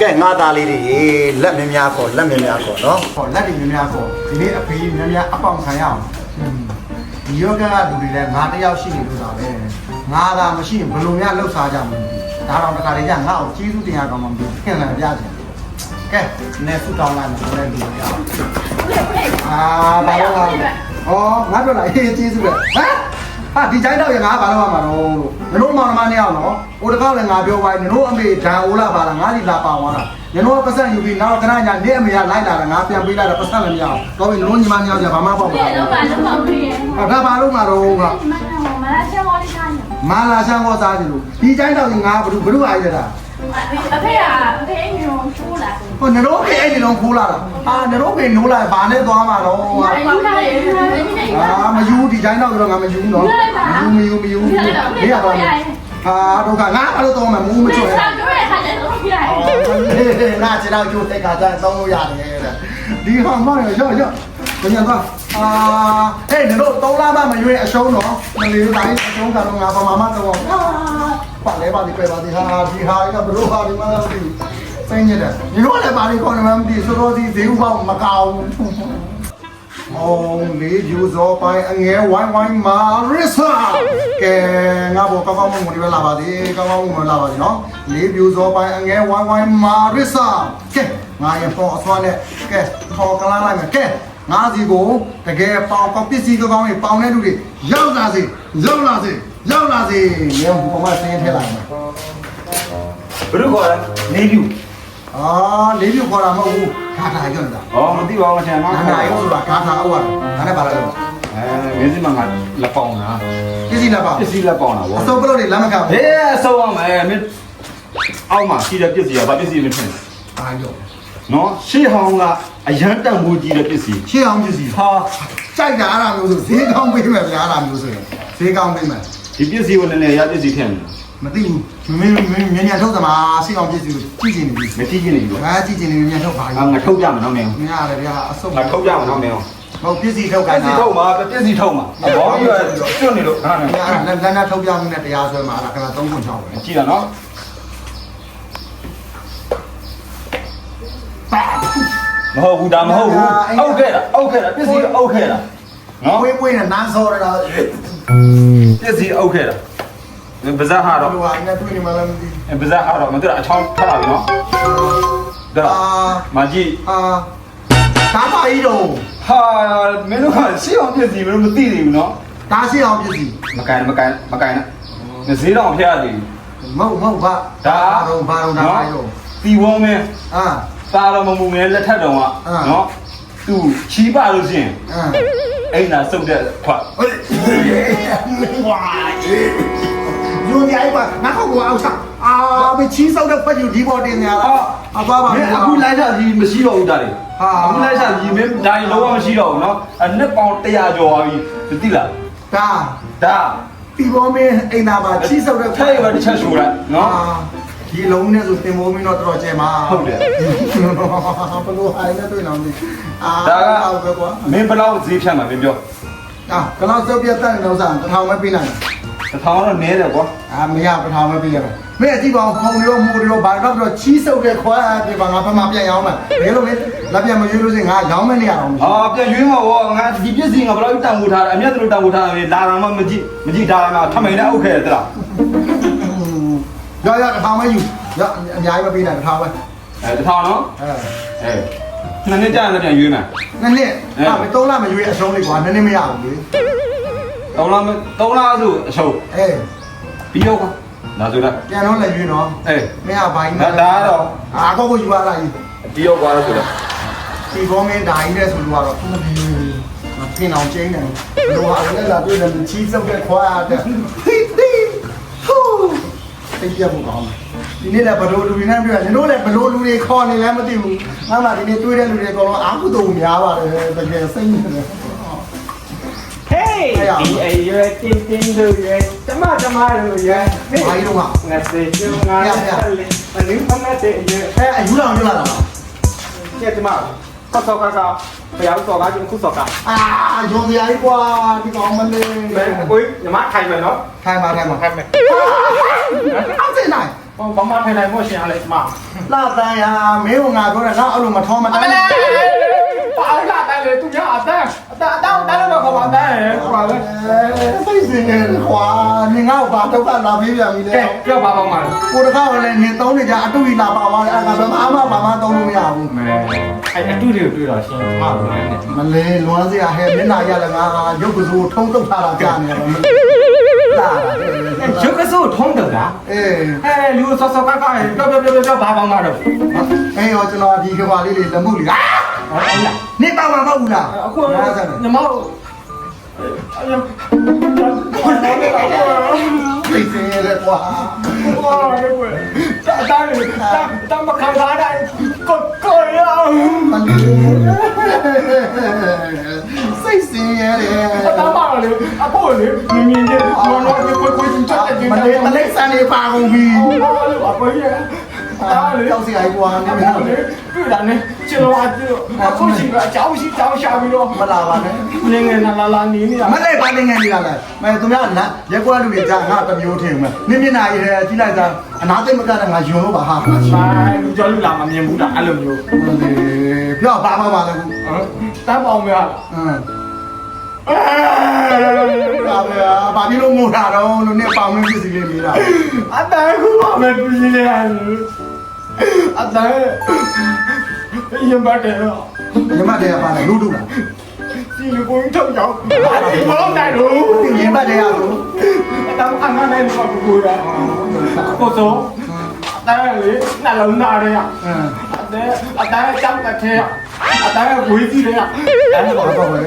ကဲငါသားလေးတွေလက်မြများခေါ်လက်မြများခေါ်နော်ဟောလက်တွေမြများခေါ်ဒီနေ့အဖေမြများအပေါင်ခံရအောင်ဒီယောဂကလူတွေလည်းငါတယောက်ရှိနေလို့သာပဲငါသာမရှိရင်ဘယ်လိုများလှုပ်ရှားကြမလဲဒါတော့တခါတည်းကငါ့ကိုကျေးဇူးတင်ရကောင်မှမပြီးခင်လာပြချင်ကဲနေစုတောင်းလိုက်မယ်ဘယ်လိုလဲအာဘာလို့လဲဩငါပြောလိုက်ကျေးဇူးပဲဟမ် ဟာဒီကြိုင်းတော့ရငါဘာလို့ရမှာတော့လို့နင်တို့မောင်နှမနှစ်ယောက်နော်ဟိုတစ်ခေါက်လည်းငါပြောပါရင်နင်တို့အမေဓာအိုးလာပါလားငါဒီလာပါသွားတာနင်တို့ကပတ်စံယူပြီးနောက်ခဏညာနေ့အမေကလိုက်လာတယ်ငါပြန်ပေးလိုက်တော့ပတ်စံလည်းမရအောင်တော့ပြီနင်တို့ညီမနှစ်ယောက်ကြဘာမှပေါ့ဘူးတော့ပါလုံးအောင်ပြေဟာဒါဘာလို့မှာတော့ကမလာရှောင်းဟောလေးစားနေမာလာရှောင်းဟောစားတယ်လို့ဒီကြိုင်းတော့ငါဘ누구ဘ누구အားရတာအဖေကအဖေအိမ်မျိုး ဟိုနရိုးဖေအဲ့ဒီလုံးခိုးလာတာအာနရိုးဖေနိုးလာဘာနဲ့သွားမှာတော့ဟာယူလာတယ်ယူလာတယ်ဒီနေ့အာမယူဒီတိုင်းတော့တော့ငါမယူနော်မယူမယူမယူဘေးရပါမယ်ဟာတော့ကငါအဲ့လိုတော့မှမူးမချွတ်ဘူးတို့ရဲ့ခါကျတော့ပြလိုက်ငါခြေတော့ကျိုးတဲ့ခါကျရင်သုံးလို့ရတယ်တဲ့ဒီဟာမရရော့ရော့ဘယ်ညာသွားအာဟဲ့နရိုးသုံးလားမမရွေးအရှုံးတော့မလေးတိုင်းအရှုံးကတော့ငါပမာမတော့ပါလဲပါဒီပြပါဒီဟာဒီဟာကဘလို့ဟာဒီမှာတော့ စိတ်ညစ်တယ်ဒီလိုလည်းပါလိခေါ်နေမှမသိဆိုတော့ဒီဈေးဥပေါမကောင်းအောင်လေးယူဇောပိုင်းအငဲဝိုင်းဝိုင်းမာရစ်စာကဲငါဘောကောင်းကောင်းမွန်မွန်ဒီပဲလာပါသေးကောင်းကောင်းမွန်မွန်လာပါသေးနော်လေးပြူဇောပိုင်းအငဲဝိုင်းဝိုင်းမာရစ်စာကဲငါရပေါ်အစွမ်းနဲ့ကဲခေါ်ကလာလိုက်မယ်ကဲငါစီကိုတကယ်ပေါင်ကောင်းပစ္စည်းကောင်းတွေပေါင်တဲ့လူတွေရောက်လာစေရောက်လာစေရောက်လာစေညောင်ဘုမစင်းထဲလိုက်မယ်ဘယ်လိုခေါ်လဲနေပြူ အာလေးပြူခေါ်တာမဟုတ်ဘူးခါထားကြနေတာ။အော်မသိပါဘူးဆရာမနာနာရုံးဆိုတာခါထားအောက်ရတယ်ဒါနဲ့ပါလာတော့အဲမင်းစီမငါလက်ပေါင်တာပစ္စည်းလက်ပါပစ္စည်းလက်ပေါင်တာဗောအစုပ်ကလို့တွေလက်မခံ။ဟေးအဆောအောင်မယ်မင်းအောက်မှာရှိတဲ့ပစ္စည်းကဘာပစ္စည်းမထင်ဘာရောနော်ရှေ့ဟောင်းကအရန်တန်ဖိုးကြီးတဲ့ပစ္စည်းရှေ့အောင်ပစ္စည်းဟာကြိုက်တာအဲ့ဒါမျိုးဆိုဈေးကောင်းပေးမယ်ဗျာအဲ့ဒါမျိုးဆိုရင်ဈေးကောင်းပေးမယ်ဒီပစ္စည်းကိုလည်းလည်းရပစ္စည်းထည့်နေ မသိဘူးမင်းမင်းမြန်မြန်ထုတ်သမားရှေ့အောင်ပစ္စည်းကိုကြည့်နေပြီမကြည့်ကြည့်နေပြီဗောငါကြည့်နေပြီမြန်ထုတ်ပါ။ကြီးငါထုတ်ပြမယ်နော်မင်းမရတယ်ဗျာအစုပ်။ငါထုတ်ပြမယ်နော်မင်း။ဟုတ်ပစ္စည်းထုတ်ပခိုင်းစ္စတာည်းထုတ်မှာပစ္စည်းထုတ်မှာ။ဘောပြီးတော့ကျွတ်နေလို့ခဏနေအဲ့ဒါလမ်းလမ်းထုတ်ပြမှုနဲ့တရားဆွဲမှာအဲ့ဒါက3ခွန်6ပဲကြည့်တာနော်ပါ။မဟုတ်ဘူးဒါမဟုတ်ဘူး။အောက်ခဲ့တာအောက်ခဲ့တာပစ္စည်းအောက်ခဲ့တာနော်ဝေးဝေးနဲ့နန်းစောရတာပစ္စည်းအောက်ခဲ့တာ။ ဗဇက်ဟာတော့ဘယ်လိုဟာနဲ့တွေ့နေမှလည်းမသိဗဇက်ဟာတော့မသိတာအချောင်းထလာပြီနော်ဒါအာမကြီးအာဒါပါကြီးတော့ဟာမင်းတို့ကရှေ့အောင်ပြည့်စီမင်းတို့မသိသေးဘူးနော်ဒါရှေ့အောင်ပစ္စည်းမကန်မကန်မကန်နဲ့ဈေးတော့ဖျက်ရသေးဘူးမဟုတ်မဟုတ်ပါတော့ဘာတော့ဒါပါရောတီဝုံးမင်းအာတာတော်မမူမင်းလက်ထက်တော်ကနော်သူချီးပါလို့ရှိရင်အာအိမ်သာစုပ်တဲ့ခွက်ဝါ ယူနေအိုက်ပါငါကောကိုအောင်စားအာမချီးစောက်တဲ့ဖက်ယူဒီဘော်တင်နေရတာအသွားပါမင်းအခုလိုက်တာကြီးမရှိတော့ဘူးတာလေအခုလိုက်တာကြီးမင်းဒါကြီးလုံးဝမရှိတော့ဘူးနော်အနှစ်ပေါင်100ကျော်သွားပြီသိလားဒါဒါဒီဘောမင်းအိမ်သာမှာချီးစောက်တဲ့ထဲရပါတစ်ချက်ရှိုးလိုက်နော်ဒီလုံးနဲ့ဆိုတင်မိုးမင်းတော့တော်တော်ကျဲမှာဟုတ်တယ်ဘလို့ဟိုင်းနဲ့တွေ့တော့ဒီအာဒါကအောက်ပဲကွာမင်းဘယ်လောက်ဈေးဖြတ်မှာမင်းပြောအာကလောက်စောပြတ်တဲ့တော့စားတစ်ထောင်ပဲပေးနိုင်တယ် တစ်ထောင်တော့နည်းတယ်ကွာအာမရတစ်ထောင်ပဲပေးရတယ်မင်းအကြည့်ပါအောင်ခုံရောမူရောဘာတော့တော့ချီးစောက်တဲ့ခွာပြပါငါဖမပြန်ရောင်းမယ်ဘယ်လိုလဲလက်ပြန်မရွေးလို့စင်ငါရောင်းမယ်နေရအောင်အာပြန်ရွေးမှာဘောငါဒီပစ္စည်းငါဘယ်လောက်တန်ဖိုးထားတယ်အမြတ်တို့တန်ဖိုးထားတယ်လာတာမှမကြည့်မကြည့်ဒါမှထမိန်နဲ့အုပ်ခဲ့တယ်တလားရရတစ်ထောင်ပဲယူရအများကြီးမပေးနိုင်တစ်ထောင်ပဲအဲတစ်ထောင်နော်အဲအဲနှစ်နှစ်ကြာရင်ပြန်ရွေးမယ်နှစ်နှစ်အာမသုံးလမရွေးအဆုံးလေးကွာနည်းနည်းမရဘူးလေ သုံးလားသုံးလားဆိုအချုပ်အေးပြီးတော့ကွာဒါဆိုတော့ပြန်တော့လည်းရွေးနော်အေးမင်းကဘိုင်းဒါဒါတော့အာကောကိုယူရလာကြီးပြီးတော့ကွာဆိုတော့ဒီကောမင်းဒါကြီးတဲ့ဆိုလို့ကတော့မပြင်အောင်ကျင်းတယ်လောဟာလည်းလာတွေ့တယ်ချီးစုပ်တဲ့ခွာတဲ့ဟိဟိဟိုးတိတ်ပြဖို့ကောင်းဒီနေ့လည်းဘလို့လူတွေနဲ့တွေ့ရညီတို့လည်းဘလို့လူတွေခေါ်နေလဲမသိဘူးငါမှဒီနေ့တွေ့တဲ့လူတွေကတော့အာကုသိုလ်များပါတယ်တကယ်စိတ်နေတယ် Hey, ဒီအရွယ်တင်းတင်းတို့ရွယ်တမတမတို့ရွယ်ဘာကြီးတော့ကငါစေကျုံငါလည်းအနည်းမနဲ့တဲ့ရွယ်အဲအယူလောင်ရလာတာလားကျက်တမကောစောကာကာဘယ်ရောက်စောကာကျခုစောကာအာယုံစရာကြီးကွာဒီကောင်မလေးဘယ်ကိုညီမထိုင်မယ်နော်ထိုင်ပါထိုင်ပါထိုင်မယ်အောက်စင်နိုင်ဘာမှထိုင်နိုင်ဖို့ရှင်ရလဲမလာတန်ရာမင်းကငါပြောတာငါအဲ့လိုမထောမအတမန်းလေးပါလာတယ် လေသူကအတန်းအတန်းအတန်းအတန်းတော့ခေါ်ပါတယ်ကွာလေစိတ်စင်နေခွာနင်ငါ့ကိုဘာဒုက္ခလာပေးပြန်ပြီလဲကဲပြောပါတော့မှာကိုတကောက်လည်းနင်သုံးနေကြအတူကြီးလာပါပါလေအဲ့ဒါဘယ်မှာမှဘာမှသုံးလို့မရဘူးမဲအဲ့အတူတူတွေ့တော့ရှင်မှာလို့လည်းမလေးလွမ်းစရာဟဲ့မျက်နှာရလည်းငါရုပ်ကစိုးထုံးတုတ်ထားတာကြာနေတယ်မလေးလာတာရုပ်ကစိုးထုံးတယ်လားအေးအဲလူဆော့ဆော့ကကပြောပြောပြောပြောဘာပေါင်းမှာတော့အေးရောကျွန်တော်ဒီကဘာလေးလေးလက်မှုလေးဟာ ဟုတ်လားနေပါမှာမဟုတ်ဘူးလားအခုငါစားတယ်ညီမတို့အယစိတ်စင်ရဲကွာဝါလေကွတာတာလေတာတာမခံစားနိုင်ကိုကိုရအောင်မလေးစိတ်စင်ရဲတယ်တာမလေအဖို့လေမြင်းမြင်းချင်းနော်နော်ကိုကိုချင်းတက်တဲ့ချင်းမလေးမလေးစံနေပါကုန်ပြီဘာလို့အပေါ်ရ တာလေကြောက်စရာကြီးကွာနေမအဲ့ဒါလေတွေ့တာနဲ့ကျလို့အကျလို့အခုရှိကအကြောင်းရှိကြောင်းရှာပြီးတော့မလာပါနဲ့ငငယ်လာလာလာနေနေတာမလေးပါနေငယ်နေတာလေမဲသူများနာရက်ကွာလူတွေကြာငါတမျိုးထင်မယ်နင်းမျက်နှာရည်ကြီးလိုက်တာအနာသိမကတဲ့ငါယွန်လို့ပါဟာမိုင်းလူကြော်လူလာမမြင်ဘူးလားအဲ့လိုမျိုးမလေးပြောပါပါပါလေကူဟမ်တန်းပေါင်းမရလားအင်းပါဗျာဘာဖြစ်လို့ငိုတာတော့လို့နဲ့ပေါင်မင်းဖြစ်စီလေးမိတာ အတန်းကူပါမယ်ပြည်လေ အတန်းရင်ပါတယ်တော့ညီမတဲ့ပါလေလူတူလားဒီလူကိုထုတ်ကြောင်းဘာဒီဘောင်းတယ်လို့ညီမတဲ့ရလို့အတန်းအမှန်နဲ့တော့ကိုရကိုစောအတန်းလေနှလုံးသားရဲအင်းအတန်းအတန်းကြောက်တဲ့ထဲအတန်းဝေးကြည့်ရဲအတန်းဘာဘာတော့လဲ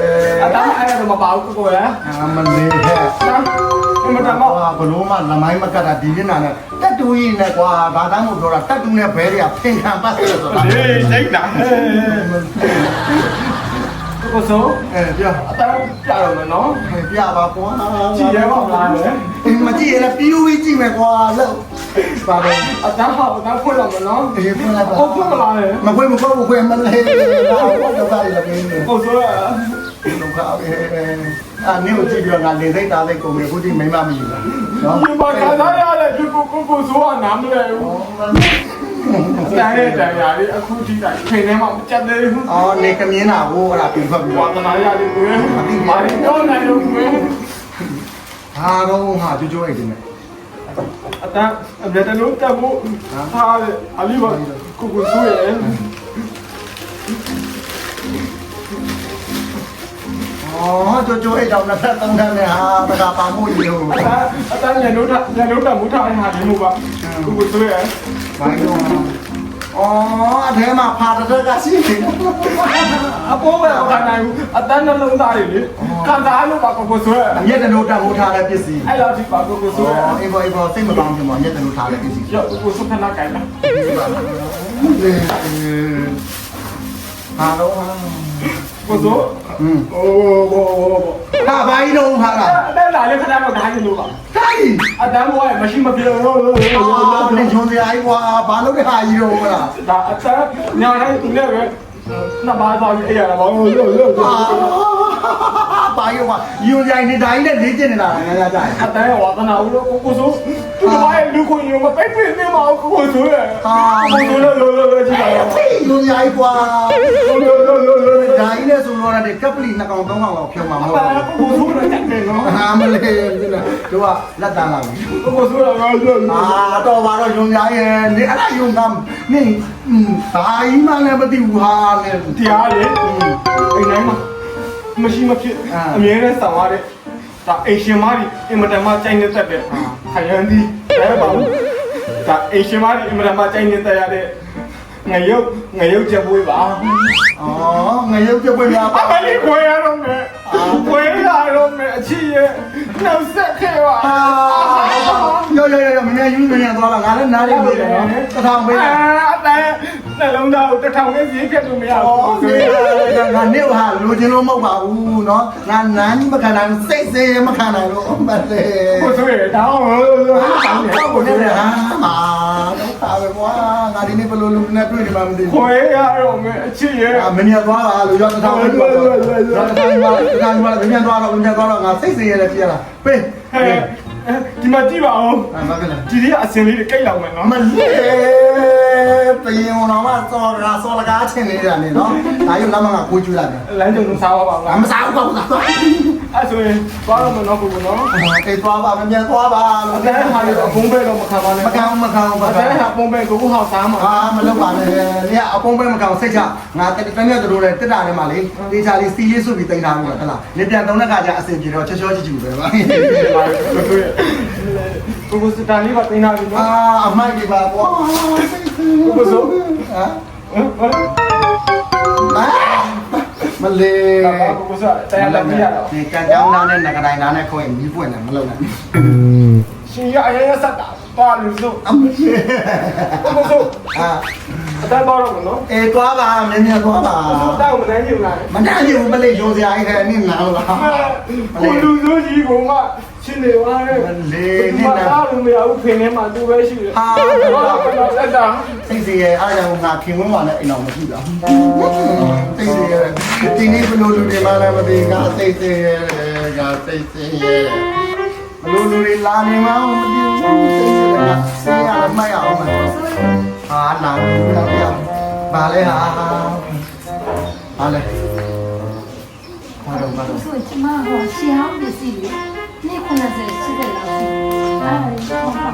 အတန်းအဲ့ဒါမပါဘူးကိုရအမလေးဟဲ့ တန်းအမတမောကွာဘလို့မှလမိုင်းမကတ်တာဒီမျက်နှာနဲ့တက်တူကြီးနဲ့ကွာဒါတမ်းမို့ပြောတာတက်တူနဲ့ဘဲတွေကဖင်ခံပတ်တယ်ဆိုတာလေစိတ်နာကိုစောအဲပြောအတန်းပြတော့မယ်နော်ပြပါကွာကြည့်ရပါလားလေမကြည့်ရလည်းပြီးပြီးကြည့်မယ်ကွာလို့ပါတော့အတန်းဟောအတန်းဖွင့်တော့မယ်နော်အေးဖွင့်လိုက်ပါကိုဖွင့်မလားလေမဖွင့်မဖွင့်မဖွင့်မလေးတော့တော့ပါလေလည်းပြင်းနေကိုစောရ ဒုက္ခပဲအာနင်းကိုကြည့်ပြီးတော့ငါလေစိတ်သားစိတ်ကုန်ပြီခုဒီမိမမယူဘူးနော်ဒီမှာခါသားရတယ်ဒီကိုကိုကိုစောကနားမလဲဘူးအတန်းရဲ့တရားလေးအခုကြည့်တာချိန်ထဲမှာမကြက်သေးဘူးအော်နေကမြင်းတာကိုအဲ့ဒါပြင်ထွက်ပြီးဝါတော့သနာရတယ်ကွယ်မာရီတော့နိုင်လို့ကွယ်ဟာတော့ဟာကြိုးကြိုးအိတ်နေအတန်းအမြဲတမ်းတက်ဖို့ထားတယ်အလီပါကိုကိုစောရဲ့ အော်ကြိုးကြိုးအိတ်တော့နှစ်ဖက်သုံးထမ်းနဲ့ဟာတကပါမှုကြီးလို့အတန်းအတန်းညနိုးတာညနိုးတာမူထားဟာဒီလိုပါကိုကိုစောရဲ့ဘိုင်းတော့အော်အထဲမှာဖာတတကရှိနေအပေါ်ကခန္ဓာကိုအတန်းနှလုံးသားတွေလေခံစားလို့ပါကိုကိုဆွဲအမျက်တနိုးတမိုးထားတဲ့ပစ္စည်းအဲ့လောက်ဒီပါကိုကိုဆွဲအော်အေးဘောအေးဘောစိတ်မကောင်းဘူးမောမျက်တနိုးထားတဲ့ပစ္စည်းရောကိုဆွဲခဏကြိုင်လားဟာတော့ ကိုဆွဲ อืม โอ้โห ဟာဘိုင်းတော့ဟာလား အဲ့ဒါလည်းခဏတော့ဓာတ်ရလို့ပါ တိုင်း အတန်းဘောရဲ့မရှိမပြေလို့ အော်နေချုံစရာကြီးကွာဘာလို့လဲဟာကြီးတော့ဟုတ်လား ဒါအတန်းညာတိုင်းသူလည်းပဲနှစ်ပါးသွားပြီးအဲ့ရတာဘာလို့လို့လို့ အာ ဘာရောကယွန်ကြိုင်နေတိုင်းနဲ့လေးကျင်နေတာငါကြကြအတန်းရဲ့ဝါသနာဦးလို့ကိုကိုဆွဲဒီဘာရဲ့လူခွင့်ရုံမပိတ်ပိတ်နေမှာကိုကိုဆွဲကိုဆွဲလို့လို့လို့ကြည့်ပါဦးသိယွန်ကြိုင်ကွာလို့လို့လို့လို့ဒါကြီးနဲ့ဆိုတော့တဲ့ကပ်ပလီနှစ်ကောင်သုံးကောင်လောက်ဖြုံမှာမဟုတ်အတဘူးန်းကိုဆွဲတယ်တဲ့နော်ဟာမလေးဒီလားတို့ကလက်တန်းလာပြီကိုကိုဆွဲတော့လို့လို့အာတော့ပါတော့ယွန်ကြိုင်ရဲ့နေအဲ့ဒါယွန်ကမ်နေဘာကြီးမှလည်းမသိဘူးဟာလေတရားလေအိမ်တိုင်းမှာ မရှိမဖြစ်အမြဲတမ်းဆောင်ရတဲ့ဒါအိမ်ရှင်မားကြီးအင်မတန်မှကြိုက်နေတတ်တဲ့ခရမ်းဒီဒါပါဘူးဒါအိမ်ရှင်မားကြီးအင်မတန်မှကြိုက်နေတတ်ရတဲ့ငရုတ်ငရုတ်ချက်ပွေးပါအော်ငရုတ်ကြပွေးများအပါမလေးခွေရတော့မယ်ခွေရတော့မယ်အချစ်ရဲ့နှုတ်ဆက်ခဲ့ပါအာရောရောရောမင်းယူမင်းသွားလာငါလည်းနားရည်နေတယ်နော်တထောင်ပေးအာအတန်း နှလုံးသားကိုတစ်ထောင်နဲ့ဈေးဖြတ်လို့မရ အော် ဘူး ဒီငါနေဟာလူချင်းလို့မဟုတ်ပါဘူးเนาะငါနန်းမခံနိုင်စိတ်စေမခံနိုင်လို့မတ်တယ် ကိုဆိုရတောင်း ဟာတော့ဘုရားဟာမာတော့ပါပဲကွာငါဒီနေ့ဘလို့လူနဲ့တွေ့နေမှမသိ ခွ ဘူး ေရတော့မယ်အချစ်ရဲ့ အာမင်းရသွားတာလူရောက်တစ်ထောင်ပေးပါတော့ရောက်တစ်ထောင်ပါတစ်ထောင်ပါမင်းရသွားတော့မင်းရသွားတော့ငါစိတ်စေရတယ်ပြရလားပေး ဟဲ့ ဒီမှာကြည့်ပါဦး အဲ့ဘာကလဲ ဒီလေးကအစင်လေးတွေကိတ်လောက်မယ်နော် မလေး ပယင်တော်မှာစော်ကားစော်ကားချင်းနေတာနေနော်ဒါယူလမ်းမကကိုကျွလိုက်တယ်လမ်းကြုံလုံးစားပါပါလားအမစားဘူးကောင်းတာအဲ့ဆိုရင်သွားတော့မနော်ကိုနော်အေးသွားပါမမြန်သွားပါအတန်းဟာလေးတော့အဖုံးပဲတော့မခံပါနဲ့မကောင်းမကောင်းမအတကောင်းန်းဟာပုံပဲကိုကိုဟောက်စားမှာအာမလုပ်ပါနဲ့လေအပုံပဲမကောင်းစိတ်ချငါတတမြတ်တို့လည်းတက်တာထဲမှာလေတေချာလေးစီလေးစုပြီးတင်ထားဘူးဟလားလေပြန်သုံးတဲ့ခါကျအစင်ပြေတော့ချောချောချူချူပဲပါ ကိုကိုစတန်လေးပါတင်လာပြီအာနော်အမိုက်ဒီပါကွာကိုကိုဆိုဟမ်ဟမ်မလေးကိုကိုဆိုတရားလက်မရတော့ဒီကံကြောင်းသားနဲ့ငကတိုင်သားနဲ့ခေါ်ရင်မီးပွင့်တယ်မလုပ်နိုင်ရှင်ရအရင်ကဆက်တာပါလို့ဆိုအမလေးကိုကိုဆိုအာအတန်းတော့တော့မနော်အေးသွားပါမြင်မြင်သွားပါကိုကိုတောက်မနိုင်ယူလာမနာဘူးမလေးရုံစရာကြီးခဲနင့်နာလားကိုလူဆိုကြီးကမှ ရှင်နေပါရဲ့လေနေနာဘာလို့မရဘူးဖင်ထဲမှာသူပဲရှိတယ်ဟာဘာလို့ဆက်တာစီစီရဲ့အားကြောင့်ငါခင်ဝင်းပါနဲ့အိမ်တော်မရှိတာစီစီရဲ့ဒီနေ့ဘလို့လူတွေမှလည်းမသိငါစိတ်စီရဲ့ငါစိတ်စီရဲ့ဘလို့လူတွေလာနေမှမသိဘူးစိတ်စီကဆေးရမရအောင်မဟာလာလာပြပါလေဟာပါလေဘာလို့ဘာလို့ဆိုချင်မဟောရှောင်းပစ္စည်း နေ့90ရှိတယ်လားအဲ့ဒါကိုပေါ့ပေါ့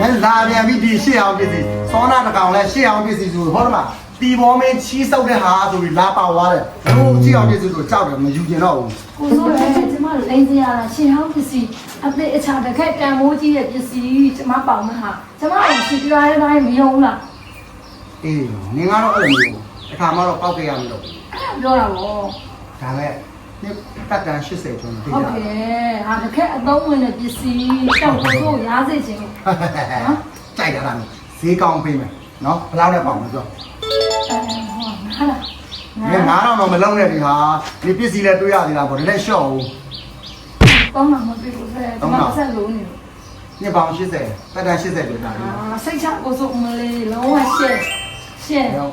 မင်းလာပြန်ပြီဒီရှေ့အောင်ပြည်စီစောနာတကောင်လဲရှေ့အောင်ပြည်စီဆိုဟုတ်တယ်မတီဘောမင်းချီးဆုပ်တဲ့ဟာဆိုပြီးလာပါသွားတယ်တို့ကြည့်အောင်ပြည်စီဆိုကြောက်တယ်မယူကျင်တော့ဘူးကိုစိုးရဲကျမတို့လိန်စရာလားရှင်ဟောင်းပစ္စည်းအပစ်အချာတစ်ခက်တန်မိုးကြီးရဲ့ပစ္စည်းကျမပေါင်မဟာကျမတို့ရှင်ပြားရဲတိုင်းမယုံလားအေးနင်ကတော့အဲ့လိုမျိုးတစ်ခါမှတော့ပောက်ကြရမလို့အဲ့ဒါပြောတာပေါ့ဒါမဲ့ နှစ်ပတ်တန်80ကျော်တိဟုတ်ကြ တယ်ဟာတစ်ခက်အသုံးဝင်တဲ့ပစ္စည်းတောက်ဖို့ကိုရားစေခြင်းကိုကြိုက်တာလားဈေးကောင်းပေးမယ်နော်ဘယ်လောက်နဲ့ပေါင်မပြောအဲဟောငါလားငါငါ9000တော့မလုံးနဲ့ဒီဟာဒီပစ္စည်းလည်းတွေးရသေးတာပေါ့ဒါလည်းရှော့ဦးတောင်းတာမပြေဘူးဆဲဒီမှာဆက်လုံးနေလို့နှစ်ပေါင်80ပတ်တန်80ကျော်တာလေအာစိတ်ချကိုယ်စုံမလေးလုံးဝရှက်ရှက် ဟုတ်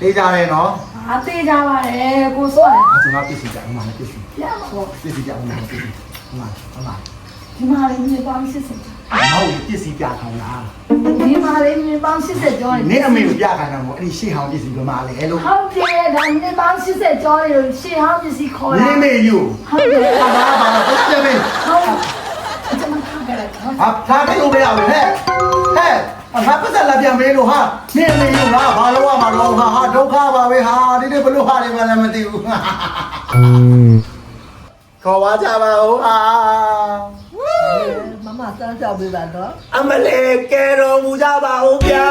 သေးကြတယ်နော်အသေးကြပါတယ်ကိုစောတယ်အကျွန်တော်ပြည့်စုံကြအောင်မှာပြည့်စုံပြပါဘောပြည့်စုံကြအောင်မှာပြည့်စုံဟုတ်လားဟုတ်လားဒီမှာလေးမြေပေါင်း80ကျော်မဟုတ်ဘူးပြည့်စုံကြအောင်လားဒီမှာလေးမြေပေါင်း80ကျော်နေအမေကိုပြခိုင်းတာမို့အဲ့ဒီရှေ့ဟောင်းပြည့်စုံပြမလဲလို့ဟုတ်တယ်ဒါမြေပေါင်း80ကျော်လို့ရှေ့ဟောင်းပြည့်စုံခေါ်တာနေမေယူဟုတ်တယ်ဘာဘာဘာတော့ပြည့်ပြီဟုတ်အကျွန်မထားကြတယ်ဟာထားကြလို့မရဘူးဟဲ့ ငါပတ်သက်လာပြန်မေးလို့ဟာနင်းမေးလို့ငါဘာလို့ရမှာတော့ငါဟာဒုက္ခပါပဲဟာဒီနေ့ဘလို့ဟာနေမှလည်းမသိဘူးခေါ်ပါကြပါဦးဟာမမစမ်းချောက်ပေးပါတော့အမလေးကဲတော်မူကြပါဦးဗျာ